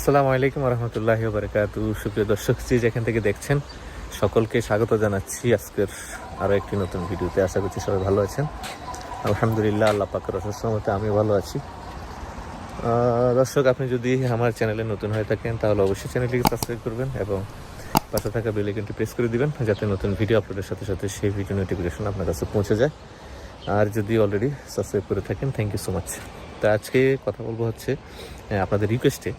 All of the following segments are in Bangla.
আসসালামু আলাইকুম রহমতুল্লাহি বারকাত সুপ্রিয় দর্শক, যে যেখান থেকে দেখছেন, সকলকে স্বাগত জানাচ্ছি আজকের আরও একটি নতুন ভিডিওতে। আশা করছি সবাই ভালো আছেন। আলহামদুলিল্লাহ, আল্লাহ পাকের অসুস্থমতে আমি ভালো আছি। দর্শক, আপনি যদি আমার চ্যানেলে নতুন হয়ে থাকেন, তাহলে অবশ্যই চ্যানেলটিকে সাবস্ক্রাইব করবেন এবং পাশে থাকা বেল আইকনটি প্রেস করে দিবেন, যাতে নতুন ভিডিও আপলোডের সাথে সাথে সেই ভিডিও নোটিফিকেশন আপনার কাছে পৌঁছে যায়। আর যদি অলরেডি সাবস্ক্রাইব করে থাকেন থ্যাংক ইউ সো মাচ তা আজকে কথা বলব হচ্ছে আপনাদের রিকোয়েস্টে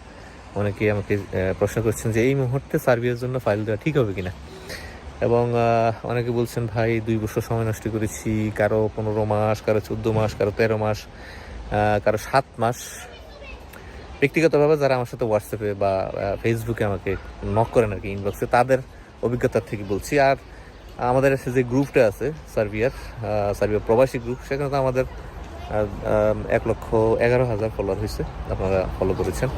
অনেকে আমাকে প্রশ্ন করছেন যে এই মুহূর্তে সার্বিয়ার জন্য ফাইল দেওয়া ঠিক হবে কিনা? এবং অনেকে বলছেন, ভাই, দুই বছর সময় নষ্ট করেছি, কারও পনেরো মাস, কারও চোদ্দ মাস, কারও তেরো মাস কারও সাত মাস। ব্যক্তিগতভাবে যারা আমার সাথে হোয়াটসঅ্যাপে বা ফেসবুকে আমাকে নক করেন আর কি ইনবক্সে তাদের অভিজ্ঞতার থেকে বলছি। আর আমাদের যে গ্রুপটা আছে, সার্বিয়ার সার্বিয়ার প্রবাসী গ্রুপ সেখানে তো আমাদের এক লক্ষ এগারো হাজার ফলোয়ার হয়েছে। আপনারা ফলো করেছেন।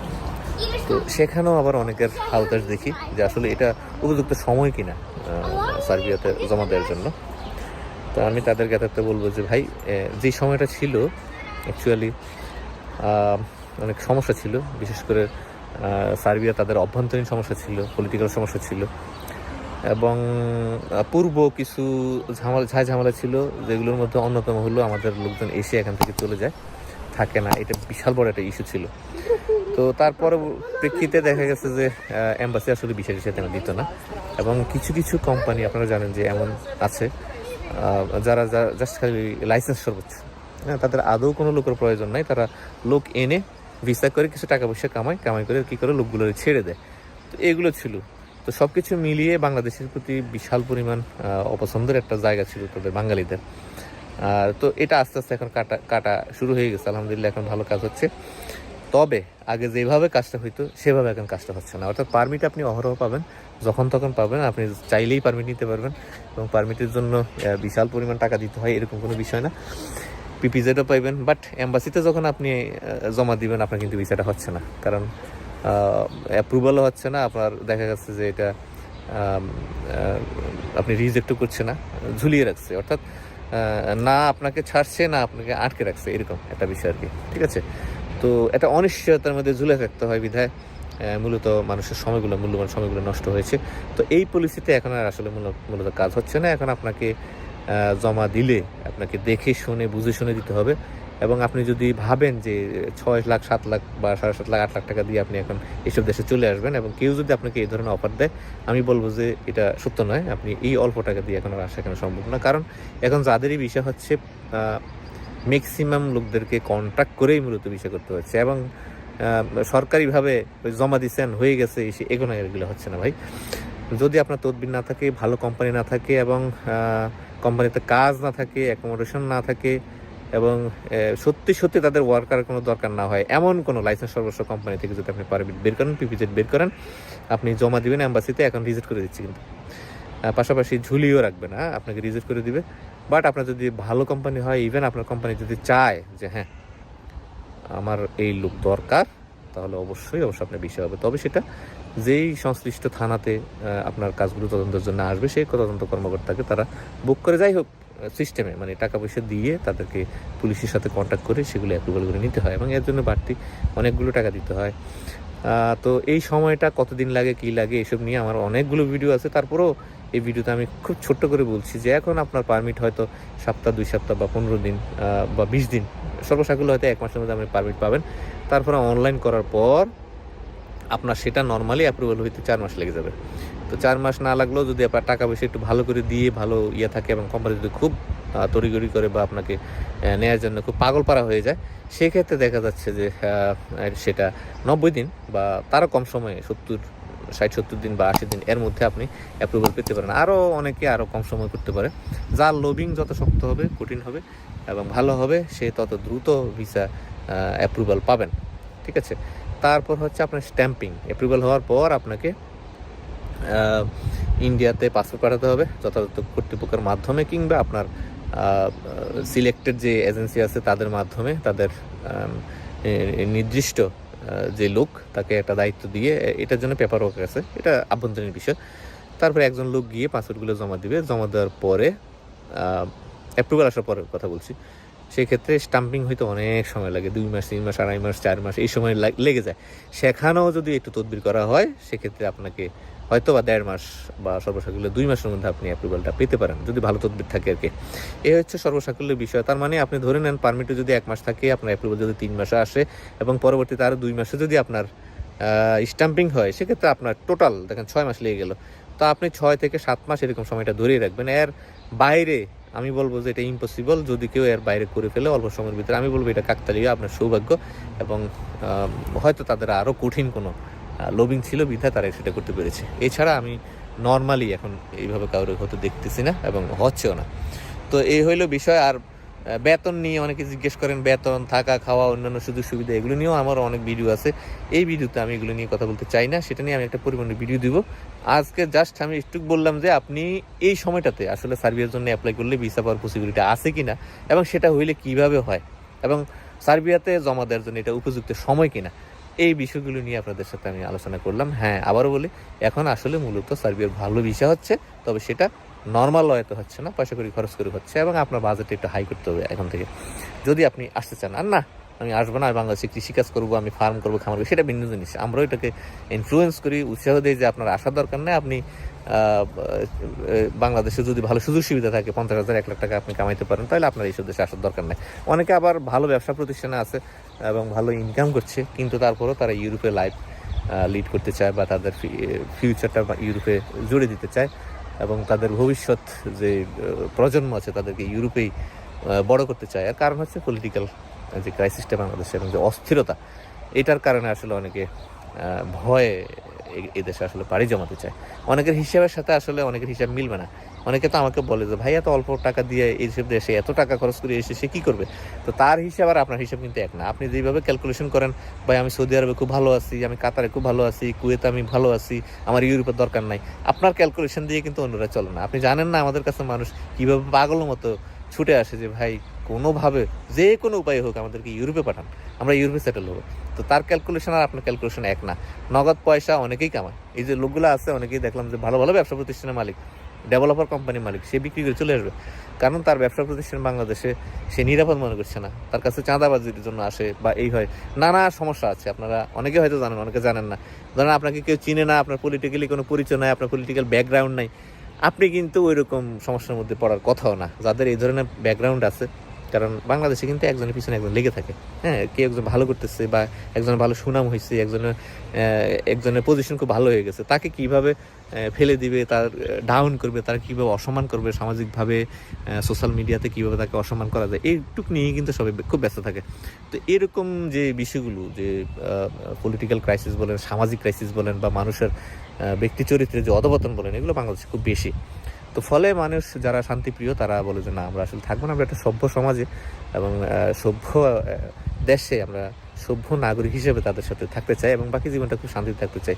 তো সেখানেও আবার অনেকের হালতাস দেখি যে আসলে এটা উপযুক্ত সময় কিনা সার্বিয়াতে জমা দেওয়ার জন্য। তো আমি তাদের কাছে বলব যে, ভাই যে সময়টা ছিল অ্যাকচুয়ালি অনেক সমস্যা ছিল। বিশেষ করে সার্বিয়া তাদের অভ্যন্তরীণ সমস্যা ছিল পলিটিক্যাল সমস্যা ছিল। এবং পূর্ব কিছু ঝামেলা ঝাঁ ঝামেলা ছিল, যেগুলোর মধ্যে অন্যতম হলো আমাদের লোকজন এসে এখান থেকে চলে যায়। থাকে না, এটা বিশাল বড় একটা ইস্যু ছিল। তো তারপরে প্রেক্ষিতে দেখা গেছে যে এম্বাসি আসলে বিশেষ হিসেবে তেমন দিত না। এবং কিছু কিছু কোম্পানি আপনারা জানেন যে এমন আছে যারা জাস্ট খালি লাইসেন্স সর্বোচ্চ। হ্যাঁ তাদের আদৌ কোনো লোকের প্রয়োজন নাই। তারা লোক এনে ভিসা করে কিছু টাকা পয়সা কামায়, কামাই করে কী করে লোকগুলো ছেড়ে দেয়। তো এগুলো ছিল। তো সব কিছু মিলিয়ে বাংলাদেশের প্রতি বিশাল পরিমাণ অপছন্দের একটা জায়গা ছিল তাদের বাঙালিদের। আর তো এটা আস্তে আস্তে এখন কাটা কাটা শুরু হয়ে গেছে। আলহামদুলিল্লাহ এখন ভালো কাজ হচ্ছে। তবে আগে যেভাবে কাজটা হইতো, সেভাবে এখন কাজটা হচ্ছে না। অর্থাৎ পারমিট আপনি অহরহ পাবেন, যখন তখন পাবেন, আপনি চাইলেই পারমিট নিতে পারবেন এবং পারমিটের জন্য বিশাল পরিমাণ টাকা দিতে হয়, এরকম কোনো বিষয় না। পিপিজেডও পাইবেন বাট এম্বাসিতে যখন আপনি জমা দিবেন, আপনার কিন্তু ভিসাটা হচ্ছে না। কারণ অ্যাপ্রুভালও হচ্ছে না, আপনার দেখা যাচ্ছে যে এটা আপনি রিজেক্টও করছে না, ঝুলিয়ে রাখছে। অর্থাৎ না আপনাকে ছাড়ছে, না আপনাকে আটকে রাখছে, এরকম একটা বিষয় আর কি। ঠিক আছে? তো এটা অনিশ্চয়তার মধ্যে ঝুলে থাকতে হয় বিধায় মূলত মানুষের সময়গুলো, মূল্যবান সময়গুলো নষ্ট হয়েছে। তো এই পলিসিতে এখন আর আসলে মূলত কাজ হচ্ছে না। এখন আপনাকে জমা দিলে আপনাকে দেখে শুনে, বুঝে শুনে দিতে হবে। এবং আপনি যদি ভাবেন যে ছয় লাখ, সাত লাখ বা সাড়ে সাত লাখ, আট লাখ টাকা দিয়ে আপনি এখন এইসব দেশে চলে আসবেন এবং কেউ যদি আপনাকে এই ধরনের অফার দেয়, আমি বলব যে এটা সত্য নয়। আপনি এই অল্প টাকা দিয়ে এখন আর আসা কেন সম্ভব না? কারণ এখন যাদেরই বিষয় হচ্ছে ম্যাক্সিমাম লোকদেরকে কন্ট্রাক্ট করেই মূলত বিষয় করতে হচ্ছে এবং সরকারিভাবে ওই জমা দিচ্ছেন হয়ে গেছে এগুলো এগুলো হচ্ছে না ভাই। যদি আপনার তদবির না থাকে, ভালো কোম্পানি না থাকে এবং কোম্পানিতে কাজ না থাকে অ্যাকোমোডেশন না থাকে এবং সত্যি সত্যি তাদের ওয়ার্কার কোনো দরকার না হয়, এমন কোনো লাইসেন্স সর্বস্ব কোম্পানি থেকে যদি আপনি পারমিট বের করেন পিপিজেড বের করেন, আপনি জমা দিবেন অ্যাম্বাসিতে এখন ভিজিট করে দিচ্ছি কিন্তু। পাশাপাশি ঝুলিও রাখবে না, আপনাকে রিজেক্ট করে দিবে। বাট আপনার যদি ভালো কোম্পানি হয় ইভেন আপনার কোম্পানি যদি চায় যে হ্যাঁ আমার এই লোক দরকার, তাহলে অবশ্যই অবশ্যই আপনার বিষয় হবে। তবে সেটা যেই সংশ্লিষ্ট থানাতে আপনার কাজগুলো তদন্তের জন্য আসবে, সেই তদন্ত কর্মকর্তাকে তারা বুক করে যাই হোক সিস্টেমে মানে টাকা পয়সা দিয়ে তাদেরকে পুলিশের সাথে কন্ট্যাক্ট করে সেগুলো অ্যাপ্রুভাল করে নিতে হয় এবং এর জন্য বাড়তি অনেকগুলো টাকা দিতে হয়। তো এই সময়টা কতদিন লাগে, কি লাগে, এসব নিয়ে আমার অনেকগুলো ভিডিও আছে। তারপরেও এই ভিডিওতে আমি খুব ছোট্ট করে বলছি যে এখন আপনার পারমিট হয়তো সপ্তাহ, দুই সপ্তাহ বা পনেরো দিন বা বিশ দিন, সর্বসাকুল্য হয়তো এক মাসের মধ্যে আপনি পারমিট পাবেন। তারপরে অনলাইন করার পর আপনার সেটা নর্মালি অ্যাপ্রুভাল হইতে চার মাস লেগে যাবে। তো চার মাস না লাগলেও যদি আপনার টাকা পয়সা একটু ভালো করে দিয়ে, ভালো ইয়ে থাকে এবং কোম্পানি যদি খুব তড়িগড়ি করে বা আপনাকে নেওয়ার জন্য খুব পাগল পারা হয়ে যায়, সেক্ষেত্রে দেখা যাচ্ছে যে সেটা নব্বই দিন বা তারও কম সময়ে সত্তর ষাট, সত্তর দিন বা আশি দিন এর মধ্যে আপনি অ্যাপ্রুভাল পেতে পারেন। আরও অনেকে আরও কম সময় করতে পারে। যার লোভিং যত শক্ত হবে, কঠিন হবে এবং ভালো হবে, সে তত দ্রুত ভিসা অ্যাপ্রুভাল পাবেন। ঠিক আছে? তারপর হচ্ছে আপনার স্ট্যাম্পিং অ্যাপ্রুভাল হওয়ার পর আপনাকে ইন্ডিয়াতে পাসপোর্ট পাঠাতে হবে। যথাযথ কর্তৃপক্ষের মাধ্যমে কিংবা আপনার সিলেক্টেড যে এজেন্সি আছে তাদের মাধ্যমে তাদের নির্দিষ্ট যে লোক, তাকে একটা দায়িত্ব দিয়ে এটার জন্য পেপার ওয়ার্ক আছে। এটা আভ্যন্তরীণ বিষয়। তারপরে একজন লোক গিয়ে পাসওয়ার্ডগুলো জমা দিবে। জমা দেওয়ার পরে অ্যাপ্রুভাল আসার পরের কথা বলছি। সেক্ষেত্রে স্টাম্পিং হয়তো অনেক সময় লাগে। দুই মাস, তিন মাস, আড়াই মাস, চার মাস, এই সময় লাগ- যায়। সেখানেও যদি একটু তদবির করা হয়, সেক্ষেত্রে আপনাকে হয়তো বা দেড় মাস বা সর্বসাকুল্যে দুই মাসের মধ্যে আপনি অ্যাপ্রুভালটা পেতে পারেন, যদি ভালো তদবির থাকে আর কি। এ হচ্ছে সর্বসাকুল্যের বিষয়। তার মানে আপনি ধরে নেন পারমিটে যদি এক মাস থাকে, আপনার অ্যাপ্রুভাল যদি তিন মাসে আসে এবং পরবর্তীতে আরও দুই মাসে যদি আপনার স্টাম্পিং হয়, সেক্ষেত্রে আপনার টোটাল দেখেন ছয় মাস লেগে গেল। তো আপনি ছয় থেকে সাত মাস এরকম সময়টা ধরেই রাখবেন। এর বাইরে আমি বলব যে এটা ইম্পসিবল যদি কেউ এর বাইরে করে ফেলে অল্প সময়ের ভিতরে, আমি বলব এটা কাকতালীয়, আপনার সৌভাগ্য এবং হয়তো তাদের আরও কঠিন কোনো লোবিং ছিল বিধায় তারা সেটা করতে পেরেছে। এছাড়া আমি নর্মালি এখন এইভাবে কাউরে হতে দেখতেছি না এবং হচ্ছেও না। তো এই হইল বিষয়, আর বেতন নিয়ে অনেকে জিজ্ঞেস করেন, বেতন, থাকা, খাওয়া, অন্যান্য সুযোগ সুবিধা, এগুলো নিয়েও আমার অনেক ভিডিও আছে। এই ভিডিওতে আমি এগুলো নিয়ে কথা বলতে চাই না, সেটা নিয়ে আমি একটা পরিমাণে ভিডিও দিব। আজকে জাস্ট আমি একটু বললাম যে, আপনি এই সময়টাতে আসলে সার্বিয়ার জন্য অ্যাপ্লাই করলে ভিসা পাওয়ার পসিবিলিটি আছে কি না এবং সেটা হইলে কীভাবে হয় এবং সার্বিয়াতে জমা দেওয়ার জন্য এটা উপযুক্ত সময় কিনা। এই বিষয়গুলো নিয়ে আপনাদের সাথে আমি আলোচনা করলাম। হ্যাঁ আবারও বলি, এখন আসলে মূলত সার্বিয়ার ভালো ভিসা হচ্ছে, তবে সেটা নর্মাল ওয়েতে হচ্ছে না, পয়সা করে খরচ করে হচ্ছে এবং আপনার বাজেট একটু হাই করতে হবে এখন থেকে। যদি আপনি আসতে চান, আর না, আমি আসব না বাংলাদেশে কৃষিকাজ করব, আমি ফার্ম করব, খামার করব, সেটা ভিন্ন জিনিস। আমরাও এটাকে ইনফ্লুয়েন্স করি, উৎসাহ দিই যে আপনার আসার দরকার নেই, আপনি বাংলাদেশে যদি ভালো সুযোগ সুবিধা থাকে, পঞ্চাশ হাজার, এক লাখ টাকা আপনি কামাইতে পারেন, তাহলে আপনার এইসব দেশে আসার দরকার নেই। অনেকে আবার ভালো ব্যবসা প্রতিষ্ঠানে আছে এবং ভালো ইনকাম করছে, কিন্তু তারপরেও তারা ইউরোপে লাইফ লিড করতে চায় বা তাদের ফিউচারটা ইউরোপে জুড়ে দিতে চায় এবং তাদের ভবিষ্যৎ যে প্রজন্ম আছে তাদেরকে ইউরোপেই বড় করতে চায়। আর কারণ হচ্ছে পলিটিক্যাল যে ক্রাইসিসটা বাংলাদেশে এবং যে অস্থিরতা, এটার কারণে আসলে অনেকে ভয়ে এদেশে আসলে পাড়ি জমাতে চায়। অনেকের হিসাবের সাথে আসলে অনেকের হিসাব মিলবে না। অনেকে তো আমাকে বলে যে ভাই এত অল্প টাকা দিয়ে এইসব দেশে এত টাকা খরচ করে এসে সে কী করবে? তো তার হিসাব আর আপনার হিসাব কিন্তু এক না। আপনি যেভাবে ক্যালকুলেশন করেন, ভাই, আমি সৌদি আরবে খুব ভালো আছি, আমি কাতারে খুব ভালো আছি, কুয়েতে আমি ভালো আছি, আমার ইউরোপের দরকার নাই। আপনার ক্যালকুলেশন দিয়ে কিন্তু অন্যরা চলে না। আপনি জানেন না আমাদের কাছে মানুষ কীভাবে পাগলের মতো ছুটে আসে যে, ভাই কোনোভাবে, যে কোনো উপায় হোক আমাদেরকে ইউরোপে পাঠান। আমরা ইউরোপে সেটেল হব। তো তার ক্যালকুলেশন আর আপনার ক্যালকুলেশন এক না। নগদ পয়সা অনেকেই কামায়। এই যে লোকগুলো আছে, অনেকেই দেখলাম যে ভালো ভালো ব্যবসা প্রতিষ্ঠানের মালিক ডেভেলপার কোম্পানির মালিক, সে বিক্রি করে চলে আসবে। কারণ তার ব্যবসা প্রতিষ্ঠান বাংলাদেশে সে নিরাপদ মনে করছে না। তার কাছে চাঁদাবাজির জন্য আসে বা এই হয়। নানা সমস্যা আছে। আপনারা অনেকে হয়তো জানেন, অনেকে জানেন না। ধরেন আপনাকে কেউ চিনে না, আপনার পলিটিক্যালি কোনো পরিচয় নাই, আপনার পলিটিক্যাল ব্যাকগ্রাউন্ড নাই। আপনি কিন্তু ওই রকম সমস্যার মধ্যে পড়ার কথাও না। যাদের এই ধরনের ব্যাকগ্রাউন্ড আছে কারণ বাংলাদেশে কিন্তু একজনের পিছনে একজন লেগে থাকে। হ্যাঁ কে একজন ভালো করতেছে বা একজন ভালো সুনাম হয়েছে একজনের একজনের পজিশন খুব ভালো হয়ে গেছে, তাকে কীভাবে ফেলে দিবে, তার ডাউন করবে, তার কীভাবে অসম্মান করবে সামাজিকভাবে সোশ্যাল মিডিয়াতে কীভাবে তাকে অসম্মান করা যায়, এইটুক নিয়ে কিন্তু সবাই খুব ব্যস্ত থাকে। তো এরকম যে বিষয়গুলো, যে পলিটিক্যাল ক্রাইসিস বলেন, সামাজিক ক্রাইসিস বলেন বা মানুষের ব্যক্তি চরিত্রের যে অধপতন বলেন, এগুলো বাংলাদেশে খুব বেশি। তো ফলে মানুষ, যারা শান্তিপ্রিয়, তারা বলে যে, না, আমরা আসলে থাকব না। আমরা একটা সভ্য সমাজে এবং সভ্য দেশে আমরা সভ্য নাগরিক হিসেবে তাদের সাথে থাকতে চাই এবং বাকি জীবনটা খুব শান্তিতে থাকতে চাই।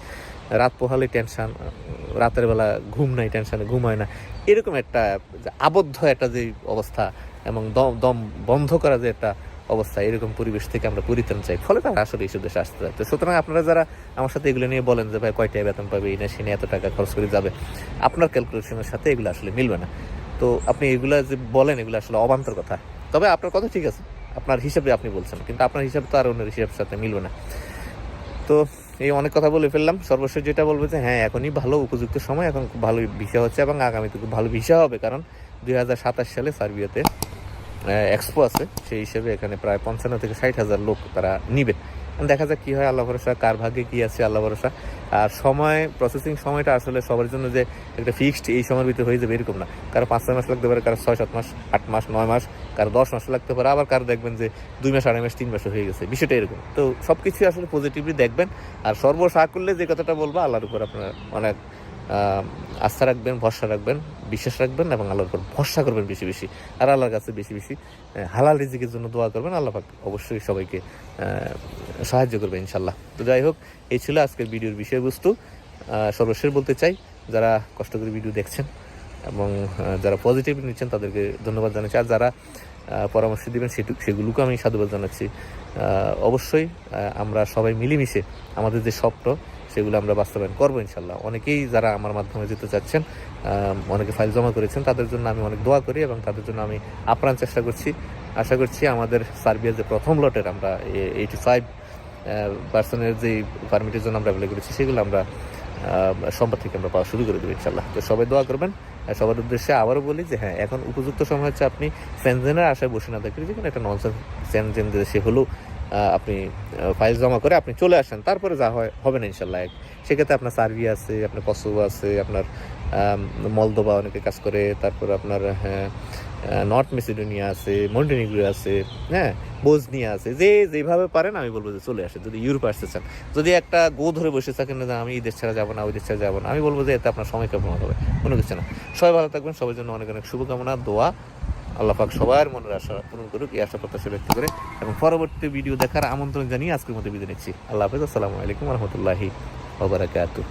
রাত পোহালে টেনশান রাতের বেলা ঘুম নাই, টেনশানে ঘুম হয় না। এরকম একটা আবদ্ধ একটা যে অবস্থা এবং দম দম বন্ধ করা যে একটা অবস্থা এরকম পরিবেশ থেকে আমরা পরিত্রাণ চাই। ফলে তারা আসলে এইসব দেশে আসতে চায়। তো সুতরাং আপনারা যারা আমার সাথে এগুলো নিয়ে বলেন যে, ভাই, কয়টায় বেতন পাবে? এই না সে এত টাকা খরচ করে যাবে? আপনার ক্যালকুলেশনের সাথে এগুলো আসলে মিলবে না। তো আপনি এগুলা যে বলেন, এগুলো আসলে অবান্তর কথা। তবে আপনার কথা ঠিক আছে। আপনার হিসাবে আপনি বলছেন, কিন্তু আপনার হিসাব তো আর অন্যের হিসাবের সাথে মিলবে না। তো এই অনেক কথা বলে ফেললাম। সর্বশেষ যেটা বলব যে হ্যাঁ এখনই ভালো উপযুক্ত সময়। এখন খুব ভালো ভিসা হচ্ছে এবং আগামীতে খুব ভালো ভিসা হবে। কারণ দু হাজার সাতাশ সালে সার্বিয়াতে এক্সপো আছে। সেই হিসেবে এখানে প্রায় পঞ্চান্ন থেকে ষাট হাজার লোক তারা নিবে। দেখা যাক কি হয়, আল্লাহ ভরসা, কার ভাগ্যে কি আছে আল্লাহ ভরসা। আর সময় প্রসেসিং সময়টা আসলে সবার জন্য যে একটা ফিক্সড এই সময়ের ভিতরে হয়ে যাবে এরকম না। কারও পাঁচ ছয় মাস লাগতে পারে, কারও ছয় সাত মাস, আট মাস, নয় মাস, কারও দশ মাস লাগতে পারে। আবার কারও দেখবেন যে দুই মাস, আড়াই মাস, তিন মাস হয়ে গেছে। বিষয়টা এরকম। তো সব কিছু আসলে পজিটিভলি দেখবেন। আর সর্বসা করলে যে কথাটা বলব, আল্লাহর উপর আপনার অনেক আস্থা রাখবেন, ভরসা রাখবেন। বিশ্বাস রাখবেন এবং আল্লাহর উপর ভরসা করবেন বেশি বেশি। আর আল্লাহর কাছে বেশি বেশি হালাল রিজিকের জন্য দোয়া করবেন, আল্লাহ অবশ্যই সবাইকে সাহায্য করবে ইনশাল্লাহ তো যাই হোক, এই ছিল আজকের ভিডিওর বিষয়বস্তু। সর্বশেষ বলতে চাই, যারা কষ্ট করে ভিডিও দেখছেন এবং যারা পজিটিভ নিচ্ছেন, তাদেরকে ধন্যবাদ জানাচ্ছি। আর যারা পরামর্শ দেবেন, সেটু- সেগুলোকে আমি সাধুবাদ জানাচ্ছি। অবশ্যই আমরা সবাই মিলেমিশে আমাদের যে স্বপ্ন সেগুলো আমরা বাস্তবায়ন করব ইনশাল্লাহ। অনেকেই যারা আমার মাধ্যমে যেতে চাচ্ছেন অনেকে ফাইল জমা করেছেন, তাদের জন্য আমি অনেক দোয়া করি এবং তাদের জন্য আমি আপ্রাণ চেষ্টা করছি। আশা করছি আমাদের সার্বিয়ার যে প্রথম লটের আমরা এইটি ফাইভ পার্সনের যে পারমিটের জন্য আমরা অ্যাপ্লাই করেছি, সেগুলো আমরা সোমবার থেকে আমরা পাওয়া শুরু করে দেবো ইনশাল্লাহ। তো সবাই দোয়া করবেন। সবার উদ্দেশ্যে আবারও বলি যে হ্যাঁ এখন উপযুক্ত সময় হচ্ছে আপনি সেনজেনের আশায় বসে না থাকি যে কোনো একটা নন সেনজেন দেশে হলেও আপনি ফাইল জমা করে আপনি চলে আসেন, তারপরে যা হয়, হবে না ইনশাল্লাহ। এক, সেক্ষেত্রে আপনার সার্বিয়া আছে, আপনার কসোভো আছে, আপনার মলদোবা অনেকে কাজ করে, তারপর আপনার হ্যাঁ নর্থ মেসিডোনিয়া আছে, মন্টেনিগ্রো আছে হ্যাঁ বোজনিয়া আছে, যে যেভাবে পারেন আমি বলব যে চলে আসে যদি ইউরোপ আসতে চান। যদি একটা গো ধরে বসে থাকেন না আমি এই দেশ ছাড়া যাব না, ওই দেশ ছাড়া যাব না, আমি বলব যে এতে আপনার সময় কেমন হবে? কোনো কিছু না। সবাই ভালো থাকবেন, সবার জন্য অনেক অনেক শুভকামনা, দোয়া আল্লাহ পাক সবার মনের আশা পূরণ করুক, এই আশা প্রত্যাশা ব্যক্ত করে এবং পরবর্তী ভিডিও দেখার আমন্ত্রণ জানিয়ে আজকের মধ্যে বিদায় নিচ্ছি। আল্লাহ হাফেজ, আসসালামু আলাইকুম রহমতুল্লাহি ওবরাকাতুহ